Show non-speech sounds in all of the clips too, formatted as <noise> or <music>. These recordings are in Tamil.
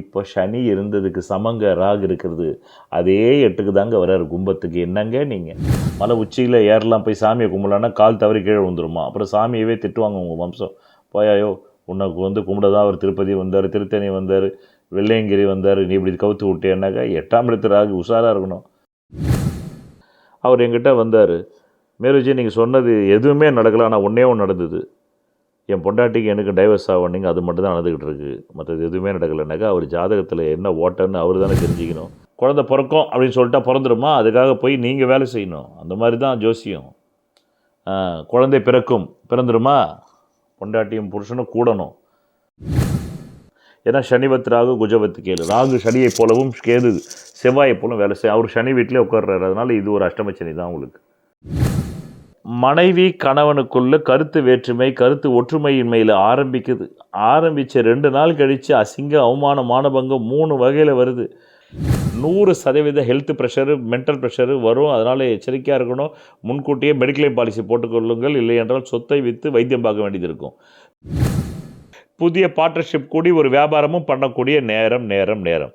இப்போ சனி இருந்ததுக்கு சமங்க ராகு இருக்கிறது அதே எட்டுக்கு தாங்க வர்றாரு. கும்பத்துக்கு என்னங்க நீங்கள் மலை உச்சியில் ஏறலாம் போய் சாமியை கும்பிடலான்னா கால் தவறி கீழே வந்துருமா அப்புறம் சாமியவே திட்டுவாங்க உங்கள் வம்சம். போயாயோ உனக்கு வந்து கும்பிட தான் அவர் திருப்பதி வந்தார் திருத்தணி வந்தார் வெள்ளையங்கிரி வந்தார் நீ இப்படி கவுத்து விட்டேன்னாக்கா எட்டாம் இடத்து ராகு உஷாராக இருக்கணும். அவர் என்கிட்ட வந்தார் மேருஜி நீங்கள் சொன்னது எதுவுமே நடக்கல ஆனால் ஒன்றே ஒன்று நடந்தது. என் பொண்டாட்டிக்கு எனக்கு டைவர்ஸ் ஆகணுங்க அது மட்டும் தான் நடந்துக்கிட்டு இருக்குது மற்றது எதுவுமே நடக்கலைனாக்கா அவர் ஜாதகத்தில் என்ன ஓட்டன்னு அவர் தானே தெரிஞ்சுக்கணும். குழந்த பிறக்கும் அப்படின்னு சொல்லிட்டா பிறந்துருமா அதுக்காக போய் நீங்கள் வேலை செய்யணும். அந்த மாதிரி தான் ஜோசியம். குழந்தை பிறக்கும் பிறந்துருமா பொண்டாட்டியும் புருஷனும் கூடணும். ஏன்னா சனிபத் ராகு குஜபத்து கேளு ராகு சனியை போலவும் கேது செவ்வாயை போலவும் வேலை செய்ய அவர் சனி வீட்டிலே உட்கார்றாரு. அதனால் இது ஒரு அஷ்டம சனி தான் உங்களுக்கு. மனைவி கணவனுக்குள்ள கருத்து வேற்றுமை கருத்து ஒற்றுமையின்மையில் ஆரம்பிக்குது. ஆரம்பித்த ரெண்டு நாள் கழித்து அசிங்க அவமானம் மானபங்கம் மூணு வகையில் வருது. நூறு சதவீத ஹெல்த் ப்ரெஷரு மென்டல் ப்ரெஷரு வரும். அதனால் எச்சரிக்கையாக இருக்கணும். முன்கூட்டியே மெடிக்ளைம் பாலிசி போட்டுக்கொள்ளுங்கள். இல்லை என்றால் சொத்தை விற்று வைத்தியம் பார்க்க வேண்டியது இருக்கும். புதிய பார்ட்னர்ஷிப் கூடி ஒரு வியாபாரமும் பண்ணக்கூடிய நேரம் நேரம் நேரம்.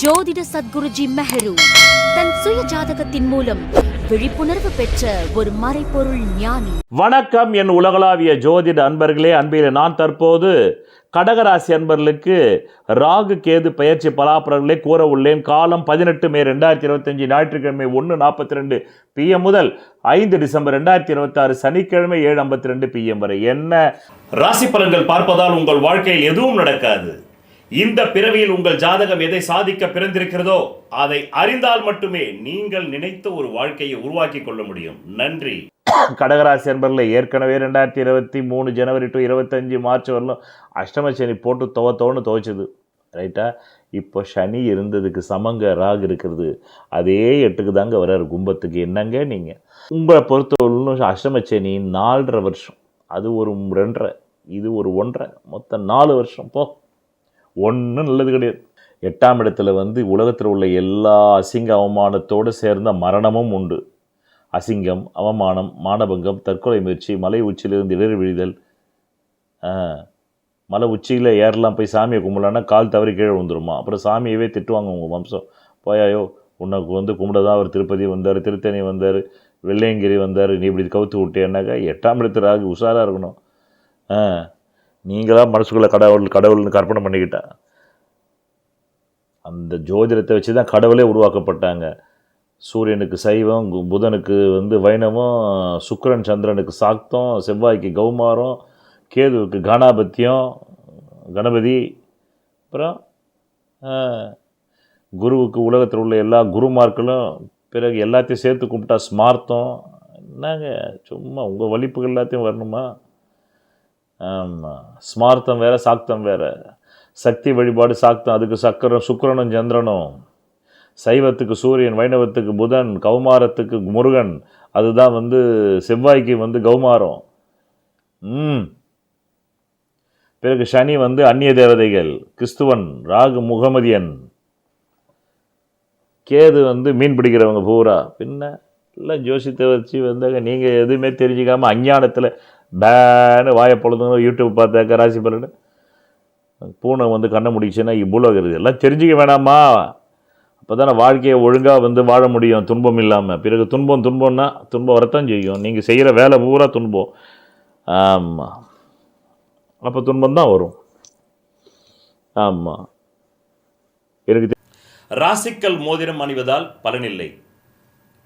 ஜோதிட சத்குருஜி மெஹரு தன் சுய ஜாதகத்தின் மூலம் விழிப்புணர்வு பெற்ற ஒரு மறைபொருள் ஞானி. வணக்கம் என் உலகளாவிய ஜோதிட அன்பர்களே. அன்பிலே நான் தற்போது கடகராசி அன்பர்களுக்கு ராகு கேது பயிற்சி பலாபரங்களை கூற உள்ளேன். காலம் பதினெட்டு மே ரெண்டாயிரத்தி இருபத்தஞ்சு ஞாயிற்றுக்கிழமை ஒன்று நாற்பத்தி ரெண்டு பிஎம் முதல் ஐந்து டிசம்பர் ரெண்டாயிரத்தி இருபத்தாறு சனிக்கிழமை ஏழு ஐம்பத்தி ரெண்டு பிஎம் வரை. என்ன? ராசி பலன்கள் பார்ப்பதால் உங்கள் வாழ்க்கையில் எதுவும் நடக்காது. இந்த பிறவியில் உங்கள் ஜாதகம் எதை சாதிக்க பிறந்திருக்கிறதோ அதை அறிந்தால் மட்டுமே நீங்கள் நினைத்த ஒரு வாழ்க்கையை உருவாக்கி கொள்ள முடியும். நன்றி. <coughs> கடகராசி அன்பர்களே ஏற்கனவே ரெண்டாயிரத்தி இருபத்தி மூணு ஜனவரி டு இருபத்தஞ்சி மார்ச் வரலும் அஷ்டம சனி போட்டு துவ துவன்னு துவைச்சது. ரைட்டா இப்போ சனி இருந்ததுக்கு சமங்க ராகு இருக்கிறது. அதே எட்டுக்கு தாங்க வர்றாரு கும்பத்துக்கு. என்னங்க நீங்கள் உங்களை பொறுத்தவரையிலும் அஷ்டம சனி நாலரை வருஷம். அது ஒரு ரெண்டரை இது ஒரு ஒன்றரை மொத்தம் நாலு வருஷம். போ. ஒன்றும் நல்லது கிடையாது. எட்டாம் இடத்துல வந்து உலகத்தில் உள்ள எல்லா அசிங்க அவமானத்தோடு சேர்ந்த மரணமும் உண்டு. அசிங்கம் அவமானம் மானபங்கம் தற்கொலை முயற்சி மலை உச்சியிலிருந்து இடர் விழுதல் மலை உச்சியில் ஏறலாம் போய் சாமியை கும்பிடலான்னா கால் தவறி கீழே வந்துருமா அப்புறம் சாமியவே திட்டுவாங்க உங்கள் வம்சம். போயாயோ உனக்கு வந்து கும்பிட தான் அவர் திருப்பதி வந்தார் திருத்தணி வந்தார் வெள்ளையங்கிரி வந்தார் நீ இப்படி கவுத்து விட்டேன்னாக்கா எட்டாம் இடத்து ராகு உஷாராக இருக்கணும். நீங்களாக மனசுக்குள்ளே கடவுள் கடவுள்னு கற்பனை பண்ணிக்கிட்டா? அந்த ஜோதிடத்தை வச்சு தான் கடவுளே உருவாக்கப்பட்டாங்க. சூரியனுக்கு சைவம் கு- புதனுக்கு வந்து வைணவம் சுக்கரன் சந்திரனுக்கு சாக்தம் செவ்வாய்க்கு கௌமாரம் கேதுவுக்கு கணாபத்தியம் கணபதி அப்புறம் குருவுக்கு உலகத்தில் உள்ள எல்லா குருமார்களும் பிறகு எல்லாத்தையும் சேர்த்து கும்பிட்டா ஸ்மார்த்தம். என்னங்க சும்மா உங்கள் வலிப்புகள் எல்லாத்தையும் வரணுமா? ஸ்மார்த்தம் வேறு சாக்தம் வேறு. சக்தி வழிபாடு சாக்தம் அதுக்கு சக்கரம் சுக்கிரனும் சந்திரனும். சைவத்துக்கு சூரியன் வைணவத்துக்கு புதன் கௌமாரத்துக்கு முருகன். அதுதான் வந்து செவ்வாய்க்கு வந்து கௌமாரம். ம். பிறகு சனி வந்து அந்நிய தேவதைகள் கிறிஸ்துவன் ராகு முகமதியன். கேது வந்து மீன் பிடிக்கிறவங்க பூரா. பின்ன எல்லாம் ஜோசியத்தை வச்சு வந்தாங்க நீங்கள் எதுவுமே தெரிஞ்சுக்காமல் அஞ்ஞானத்தில் பேனு வாயை பொழுதுங்க யூடியூப் பார்த்தாக்க ராசி பலன். பூனை வந்து கண்ணை முடிச்சுன்னா இவ்வளோ இருக்குது. எல்லாம் தெரிஞ்சுக்க வேணாமா? அப்போ தானே வாழ்க்கையை ஒழுங்காக வந்து வாழ முடியும். துன்பம் இல்லாமல் பிறகு துன்பம் துன்பம்னா துன்பம் வரத்தான் செய்யும். நீங்கள் செய்கிற வேலை பூரா துன்பம். ஆமாம் அப்போ துன்பம் தான் வரும். ஆமாம் எனக்கு ராசிக்கல் மோதிரம் அணிவதால் பலனில்லை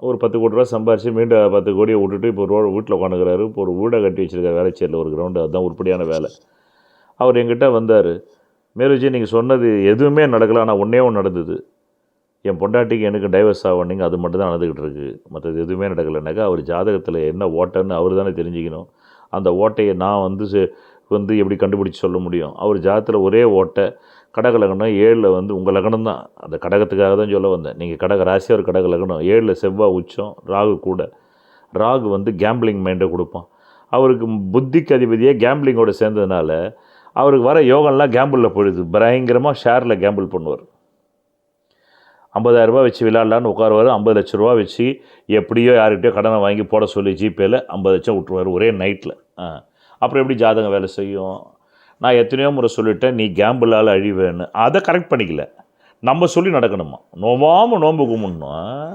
ஒரு பத்து கோடி ரூபா சம்பாரித்து மீண்டும் பத்து கோடியை விட்டுட்டு இப்போ ரோடு வீட்டில் உட்காந்துக்கிறாரு. இப்போ ஒரு வீடை கட்டி வச்சிருக்காரு. வேலைச்சேரில் ஒரு கிரவுண்டு அதுதான் உருப்படியான வேலை. அவர் எங்கிட்ட வந்தார். மேலுஜி நீங்கள் சொன்னது எதுவுமே நடக்கலை. ஆனால் ஒன்றே ஒன்று நடந்தது. என் பொண்டாட்டிக்கு எனக்கு டைவர்ஸ் ஆகணுங்க அது மட்டும் தான் நடந்துக்கிட்டு இருக்குது மற்றது எதுவுமே நடக்கலைனாக்கா அவர் ஜாதகத்தில் என்ன ஓட்டைன்னு அவர் தானே தெரிஞ்சுக்கணும். அந்த ஓட்டையை நான் வந்து செ- வந்து எப்படி கண்டுபிடிச்சி சொல்ல முடியும்? அவர் ஜாதகத்தில் ஒரே ஓட்டை. கடக லக்னம் ஏழில் வந்து உங்கள் லக்னம் தான். அந்த கடகத்துக்காக தான் சொல்ல வந்தேன். நீங்கள் கடக ராசி ஒரு கடக லக்னம். ஏழில் செவ்வாய் உச்சம் ராகு கூட. ராகு வந்து கேம்பிளிங் மைண்டை கொடுப்பான். அவருக்கு புத்திக்கு அதிபதியே கேம்பிளிங்கோடு சேர்ந்ததுனால அவருக்கு வர யோகம்லாம் கேம்பிளில் போயிடுது. பயங்கரமாக ஷேரில் கேம்பிள் பண்ணுவார். ஐம்பதாயிரரூபா வச்சு விளையாடலான்னு உட்காருவார். ஐம்பது லட்ச ரூபா வச்சு எப்படியோ யார்கிட்டயோ கடனை வாங்கி போட சொல்லி ஜிபேயில் ஐம்பது லட்சம் விட்டுருவார் ஒரே நைட்டில் ஆ. அப்புறம் எப்படி ஜாதகம் வேலை செய்யும்? நான் எத்தனையோ முறை சொல்லிட்டேன் நீ கேம்பிளால் அழிவேன்னு. அதை கரெக்ட் பண்ணிக்கல. நம்ம சொல்லி நடக்கணுமா? நோவாமல் நோன்பு கும்பிடணும்?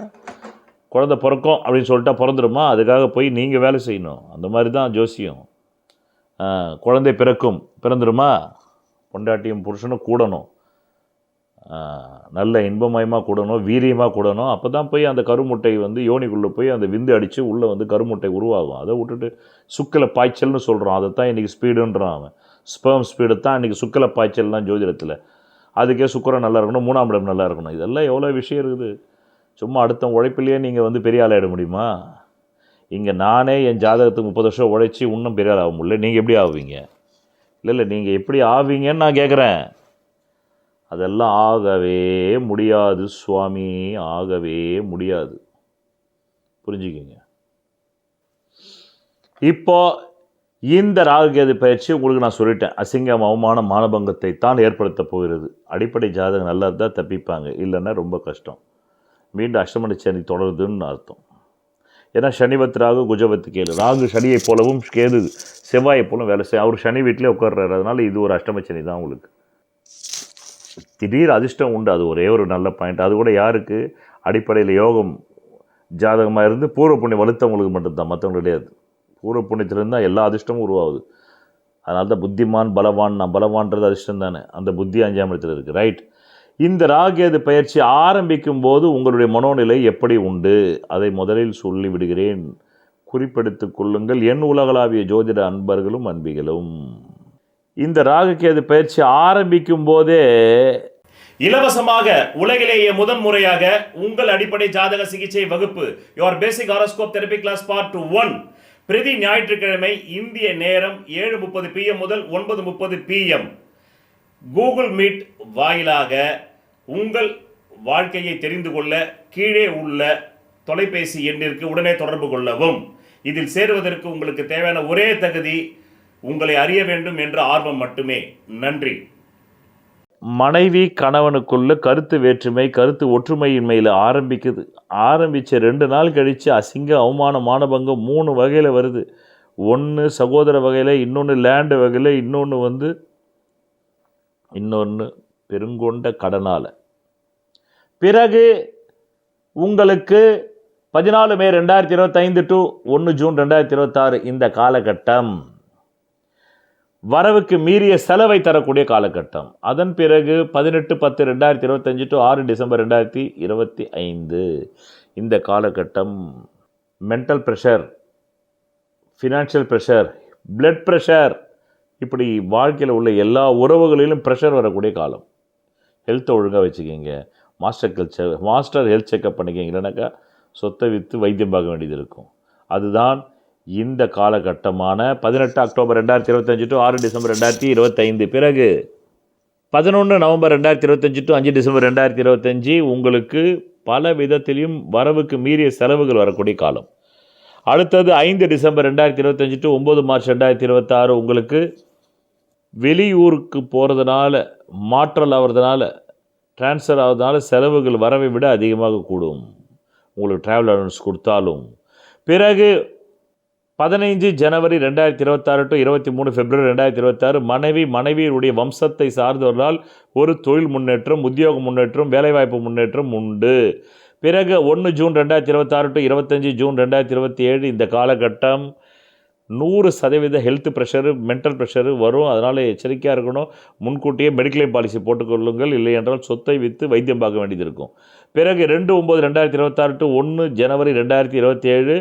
குழந்த பிறக்கும் அப்படின்னு சொல்லிட்டா பிறந்துருமா? அதுக்காக போய் நீங்கள் வேலை செய்யணும். அந்த மாதிரி தான் ஜோசியம் குழந்தை பிறக்கும் பிறந்துருமா? பொண்டாட்டியும் புருஷனும் கூடணும். நல்ல இன்பமயமாக கூடணும் வீரியமாக கூடணும். அப்போ தான் போய் அந்த கருமுட்டை வந்து யோனிக்குள்ளே போய் அந்த விந்து அடித்து உள்ளே வந்து கருமுட்டை உருவாகும். அதை விட்டுட்டு சுக்கில் பாய்ச்சல்னு சொல்கிறான் அதை தான் இன்றைக்கி ஸ்பீடுன்றான் அவன். ஸ்பெர்ம் ஸ்பீடு தான் இன்றைக்கி சுக்கல பாய்ச்சல்லாம் ஜோதிடத்தில். அதுக்கே சுக்கரம் நல்லா இருக்கணும் மூணாம் இடம் நல்லா இருக்கணும். இதெல்லாம் எவ்வளோ விஷயம் இருக்குது. சும்மா அடுத்த உழைப்பிலேயே நீங்கள் வந்து பெரிய ஆளாயிட முடியுமா? இங்கே நானே என் ஜாதகத்துக்கு முப்பது வருஷம் உழைச்சி இன்னும் பெரிய ஆள் ஆக முடியல. நீங்கள் எப்படி ஆவீங்க? இல்லை இல்லை நீங்கள் எப்படி ஆவீங்கன்னு நான் கேட்குறேன் அதெல்லாம் ஆகவே முடியாது சுவாமி. ஆகவே முடியாது. புரிஞ்சுக்கிங்க. இப்போ இந்த ராகுகேது பயிற்சி உங்களுக்கு நான் சொல்லிட்டேன். அசிங்கம் அவமானம் மானபங்கத்தை தான் ஏற்படுத்த போகிறது. அடிப்படை ஜாதகம் நல்லா இருந்தால் தப்பிப்பாங்க. இல்லைன்னா ரொம்ப கஷ்டம். மீண்டும் அஷ்டமணி சனி தொடருதுன்னு அர்த்தம். ஏன்னா சனிபத் ராகு குஜபத்து கேது. ராகு சனியை போலவும் கேது செவ்வாயை போலவும் வேலை செய்ய அவர் சனி வீட்டிலே உட்கார்றாரு. அதனால் இது ஒரு அஷ்டம சனி தான் உங்களுக்கு. திடீர் அதிர்ஷ்டம் உண்டு. அது ஒரே ஒரு நல்ல பாயிண்ட் அது கூட யாருக்கு? அடிப்படையில் யோகம் ஜாதகமாக இருந்து பூர்வ புண்ணியம் வலுத்தவங்களுக்கு மட்டும்தான். மற்றவங்க கிடையாது. பூர்வ புண்ணியத்திலேருந்து தான் எல்லா அதிர்ஷ்டமும் உருவாகுது. அதனால தான் புத்திமான் பலவான் நான் பலவான்றது அதிர்ஷ்டம் தானே. அந்த புத்தி அஞ்சாம் இடத்துல இருக்குது ரைட் இந்த ராகேது பயிற்சி ஆரம்பிக்கும் போது உங்களுடைய மனோநிலை எப்படி உண்டு? அதை முதலில் சொல்லி விடுகிறேன் குறிப்பெடுத்துக் கொள்ளுங்கள். என் உலகளாவிய ஜோதிட அன்பர்களும் அன்பிகளும். இந்த ராகுகேது பயிற்சி ஆரம்பிக்கும் போதே இலவசமாக உலகிலேயே முதன் முறையாக உங்கள் அடிப்படை ஜாதக சிகிச்சை வகுப்பு your basic horoscope therapy class part one பிரதி ஞாயிற்றுக்கிழமை இந்திய நேரம் ஏழு முப்பது பிஎம் முதல் ஒன்பது முப்பது பிஎம் கூகுள் மீட் வாயிலாக உங்கள் வாழ்க்கையை தெரிந்து கொள்ள கீழே உள்ள தொலைபேசி எண்ணிற்கு உடனே தொடர்பு கொள்ளவும். இதில் சேருவதற்கு உங்களுக்கு தேவையான ஒரே தகுதி உங்களை அறிய வேண்டும் என்ற ஆர்வம் மட்டுமே. நன்றி. மனைவி கணவனுக்குள்ள கருத்து வேற்றுமை கருத்து ஒற்றுமையின்மையில் ஆரம்பிக்குது. ஆரம்பித்த ரெண்டு நாள் கழித்து அசிங்க அவமான மானபங்கம் மூணு வகையில் வருது. ஒன்று சகோதர வகையில் இன்னொன்று லேண்டு வகையில் இன்னொன்று வந்து இன்னொன்று பெருங்கொண்ட கடனால். பிறகு உங்களுக்கு பதினாலு மே ரெண்டாயிரத்தி இருபத்தைந்து டு ஒன்று ஜூன் ரெண்டாயிரத்தி இருபத்தாறு இந்த காலகட்டம். வரவுக்கு மீறிய செலவை தரக்கூடிய காலகட்டம். அதன் பிறகு பதினெட்டு பத்து ரெண்டாயிரத்தி இருபத்தஞ்சு டு ஆறு டிசம்பர் ரெண்டாயிரத்தி இருபத்தி ஐந்து. இந்த காலகட்டம் mental pressure financial pressure blood pressure இப்படி வாழ்க்கையில் உள்ள எல்லா உறவுகளிலும் ப்ரெஷர் வரக்கூடிய காலம். ஹெல்த்தை ஒழுங்காக வச்சுக்கிங்க. Master culture master health checkup பண்ணிக்கிங்க. இல்லைனாக்கா சொத்தை விற்று வைத்தியம் பார்க்க வேண்டியது இருக்கும். அதுதான் இந்த காலகட்டமான பதினெட்டு அக்டோபர் ரெண்டாயிரத்தி இருபத்தஞ்சு டு ஆறு டிசம்பர் ரெண்டாயிரத்தி இருபத்தைந்து. பிறகு பதினொன்று நவம்பர் ரெண்டாயிரத்தி இருபத்தஞ்சு டு அஞ்சு டிசம்பர் ரெண்டாயிரத்தி இருபத்தஞ்சி உங்களுக்கு பல விதத்திலையும் வரவுக்கு மீறிய செலவுகள் வரக்கூடிய காலம். அடுத்தது ஐந்து டிசம்பர் ரெண்டாயிரத்தி இருபத்தஞ்சு டு ஒம்பது மார்ச் ரெண்டாயிரத்தி இருபத்தாறு உங்களுக்கு வெளியூருக்கு போகிறதுனால மாற்றல் ஆகிறதுனால ட்ரான்ஸ்ஃபர் ஆகிறதுனால செலவுகள் வரவை விட அதிகமாக கூடும். உங்களுக்கு ட்ராவல் அலவன்ஸ் கொடுத்தாலும். பிறகு பதினைஞ்சு ஜனவரி ரெண்டாயிரத்தி இருபத்தாறு டு இருபத்தி மூணு பிப்ரவரி ரெண்டாயிரத்தி இருபத்தாறு மனைவி மனைவியுடைய வம்சத்தை சார்ந்தவர்களால் ஒரு தொழில் முன்னேற்றம் உத்தியோக முன்னேற்றம் வேலைவாய்ப்பு முன்னேற்றம் உண்டு. பிறகு ஒன்று ஜூன் ரெண்டாயிரத்தி இருபத்தாறு டு இருபத்தஞ்சி ஜூன் ரெண்டாயிரத்தி இருபத்தி ஏழு இந்த காலகட்டம் நூறு சதவீத ஹெல்த் ப்ரெஷரு மென்டல் ப்ரெஷரு வரும். அதனால் எச்சரிக்கையாக இருக்கணும். முன்கூட்டியே மெடிக்ளைம் பாலிசி போட்டுக்கொள்ளுங்கள். இல்லை என்றால் சொத்தை விற்று வைத்தியம் பார்க்க வேண்டியது இருக்கும். பிறகு ரெண்டு ஒம்பது ரெண்டாயிரத்தி இருபத்தாறு டு ஒன்று ஜனவரி ரெண்டாயிரத்தி இருபத்தி ஏழு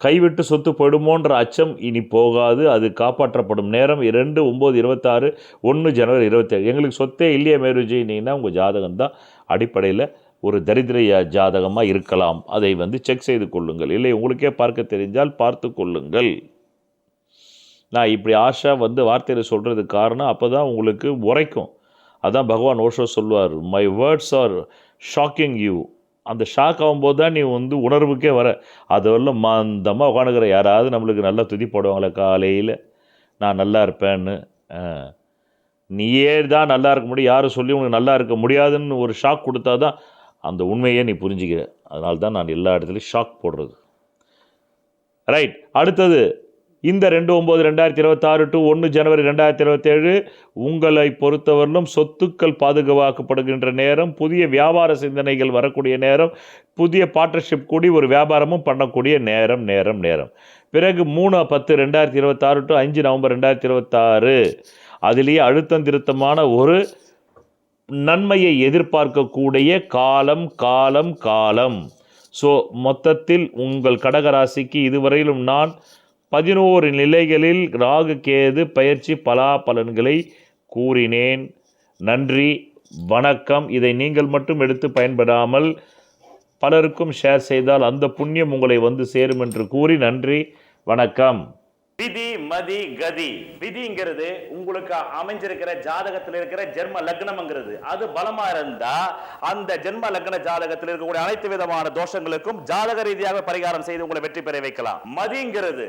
கைவிட்டு சொத்து போயிடுமோன்ற அச்சம் இனி போகாது அது காப்பாற்றப்படும். நேரம் இரண்டு ஒம்பது இருபத்தாறு ஒன்று ஜனவரி இருபத்தேழு. எங்களுக்கு சொத்தே இல்லையே மேருஜினின்னா உங்கள் ஜாதகம் தான் அடிப்படையில் ஒரு தரித்திர ஜாதகமாக இருக்கலாம். அதை வந்து செக் செய்து கொள்ளுங்கள். இல்லை உங்களுக்கே பார்க்க தெரிஞ்சால் பார்த்து கொள்ளுங்கள். நான் இப்படி ஆஷா வந்து வார்த்தையில் சொல்கிறதுக்கு காரணம் அப்போ தான் உங்களுக்கு உரைக்கும். அதான் பகவான் ஓஷோ சொல்வார் my words are shocking you அந்த ஷாக் ஆகும்போது தான் நீ வந்து உணர்வுக்கே வர. அதெல்லாம் மந்தமாக உட்காந்துக்கிற. யாராவது நம்மளுக்கு நல்லா துதி போடுவாங்களே காலையில். நான் நல்லா இருப்பேன்னு. நீயே தான் நல்லா இருக்க முடியும். யாரும் சொல்லி உனக்கு நல்லா இருக்க முடியாதுன்னு ஒரு ஷாக் கொடுத்தா தான் அந்த உண்மையை நீ புரிஞ்சுக்கிற. அதனால தான் நான் எல்லா இடத்துலையும் ஷாக் போடுறது. ரைட் அடுத்தது. இந்த ரெண்டு ஒம்பது ரெண்டாயிரத்தி இருபத்தாறு டு ஒன்று ஜனவரி ரெண்டாயிரத்தி இருபத்தேழு உங்களை பொறுத்தவரையிலும் சொத்துக்கள் பாதுகாக்கப்படுகின்ற நேரம் புதிய வியாபார சிந்தனைகள் வரக்கூடிய நேரம் புதிய பார்ட்னர்ஷிப் கூடி ஒரு வியாபாரமும் பண்ணக்கூடிய நேரம் நேரம் நேரம். பிறகு மூணு பத்து ரெண்டாயிரத்தி இருபத்தாறு டு அஞ்சு நவம்பர் ரெண்டாயிரத்தி இருபத்தாறு. அதிலேயே அழுத்தம் திருத்தமான ஒரு நன்மையை எதிர்பார்க்கக்கூடிய காலம் காலம் காலம். ஸோ மொத்தத்தில் உங்கள் கடகராசிக்கு இதுவரையிலும் நான் பதினோரு நிலைகளில் ராகு கேது பயிற்சி பலாபலன்களை கூறினேன். நன்றி வணக்கம். இதை நீங்கள் மட்டும் எடுத்து பயன்படாமல் பலருக்கும் ஷேர் செய்தால் அந்த புண்ணியம் உங்களை வந்து சேரும் என்று கூறி நன்றி வணக்கம். விதி மதி கதி. விதிங்கிறது உங்களுக்கு அமைஞ்சிருக்கிற ஜாதகத்தில் இருக்கிற ஜென்ம லக்னம்ங்கிறது. அது பலமா இருந்தா அந்த ஜென்ம லக்ன ஜாதகத்தில் இருக்கக்கூடிய அனைத்து விதமான தோஷங்களுக்கும் ஜாதக ரீதியாக பரிகாரம் செய்து உங்களை வெற்றி பெற வைக்கலாம். மதிங்கிறது